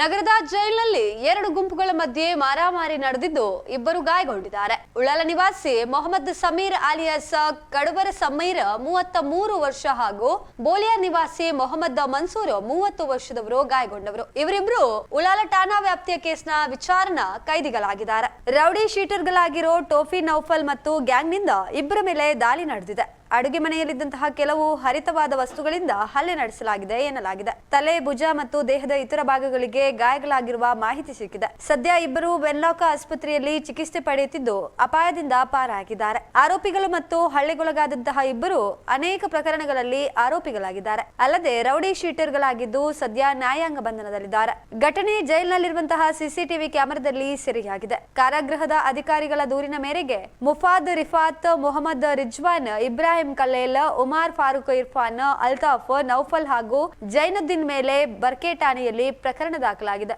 ನಗರದ ಜೈಲಿನಲ್ಲಿ ಎರಡು ಗುಂಪುಗಳ ಮಧ್ಯೆ ಮಾರಾಮಾರಿ ನಡೆದಿದ್ದು ಇಬ್ಬರು ಗಾಯಗೊಂಡಿದ್ದಾರೆ. ಉಳ್ಳಾಲ ನಿವಾಸಿ ಮೊಹಮ್ಮದ್ ಸಮೀರ್ ಅಲಿಯಾಸ್, ಕಡುಬರ ಸಮೀರ್ ಮೂವತ್ತ ಮೂರು ವರ್ಷ ಹಾಗೂ ಬೋಲಿಯಾ ನಿವಾಸಿ ಮೊಹಮ್ಮದ್ ಮನ್ಸೂರ್ ಮೂವತ್ತು ವರ್ಷದವರು ಗಾಯಗೊಂಡವರು. ಇವರಿಬ್ರು ಉಳ್ಳಾಲ ಠಾಣಾ ವ್ಯಾಪ್ತಿಯ ಕೇಸ್ನ ವಿಚಾರಣಾ ಕೈದಿಗಳಾಗಿದ್ದಾರೆ. ರೌಡಿ ಶೀಟರ್ಗಳಾಗಿರೋ ಟೋಫಿ ನೌಫಲ್ ಮತ್ತು ಗ್ಯಾಂಗ್ನಿಂದ ಇಬ್ಬರ ಮೇಲೆ ದಾಳಿ ನಡೆದಿದೆ. ಅಡುಗೆ ಮನೆಯಲ್ಲಿದ್ದಂತಹ ಕೆಲವು ಹರಿತವಾದ ವಸ್ತುಗಳಿಂದ ಹಲ್ಲೆ ನಡೆಸಲಾಗಿದೆ ಎನ್ನಲಾಗಿದೆ. ತಲೆ, ಭುಜ ಮತ್ತು ದೇಹದ ಇತರ ಭಾಗಗಳಿಗೆ ಗಾಯಗಳಾಗಿರುವ ಮಾಹಿತಿ ಸಿಕ್ಕಿದೆ. ಸದ್ಯ ಇಬ್ಬರು ವೆನ್ಲಾಕ ಆಸ್ಪತ್ರೆಯಲ್ಲಿ ಚಿಕಿತ್ಸೆ ಪಡೆಯುತ್ತಿದ್ದು ಅಪಾಯದಿಂದ ಪಾರಾಗಿದ್ದಾರೆ. ಆರೋಪಿಗಳು ಮತ್ತು ಹಳ್ಳಿಗೊಳಗಾದಂತಹ ಇಬ್ಬರು ಅನೇಕ ಪ್ರಕರಣಗಳಲ್ಲಿ ಆರೋಪಿಗಳಾಗಿದ್ದಾರೆ. ಅಲ್ಲದೆ ರೌಡಿ ಶೀಟರ್ಗಳಾಗಿದ್ದು ಸದ್ಯ ನ್ಯಾಯಾಂಗ ಬಂಧನದಲ್ಲಿದ್ದಾರೆ. ಘಟನೆ ಜೈಲಿನಲ್ಲಿರುವಂತಹ ಸಿಸಿಟಿವಿ ಕ್ಯಾಮೆರಾದಲ್ಲಿ ಸೆರೆಯಾಗಿದೆ. ಕಾರಾಗೃಹದ ಅಧಿಕಾರಿಗಳ ದೂರಿನ ಮೇರೆಗೆ ಮುಫಾದ್ ರಿಫಾತ್ ಮೊಹಮ್ಮದ್ ರಿಜ್ವಾನ್ ಇಬ್ರಾಹಿಂ ಕಲೇಲ್ ಉಮಾರ್ ಫಾರೂಕ್ ಇರ್ಫಾನ್ ಅಲ್ತಾಫ್ ನೌಫಲ್ ಹಾಗೂ ಜೈನುದ್ದೀನ್ ಮೇಲೆ ಬರ್ಕೆ ಠಾಣೆಯಲ್ಲಿ ಪ್ರಕರಣ ದಾಖಲಾಗಿದೆ.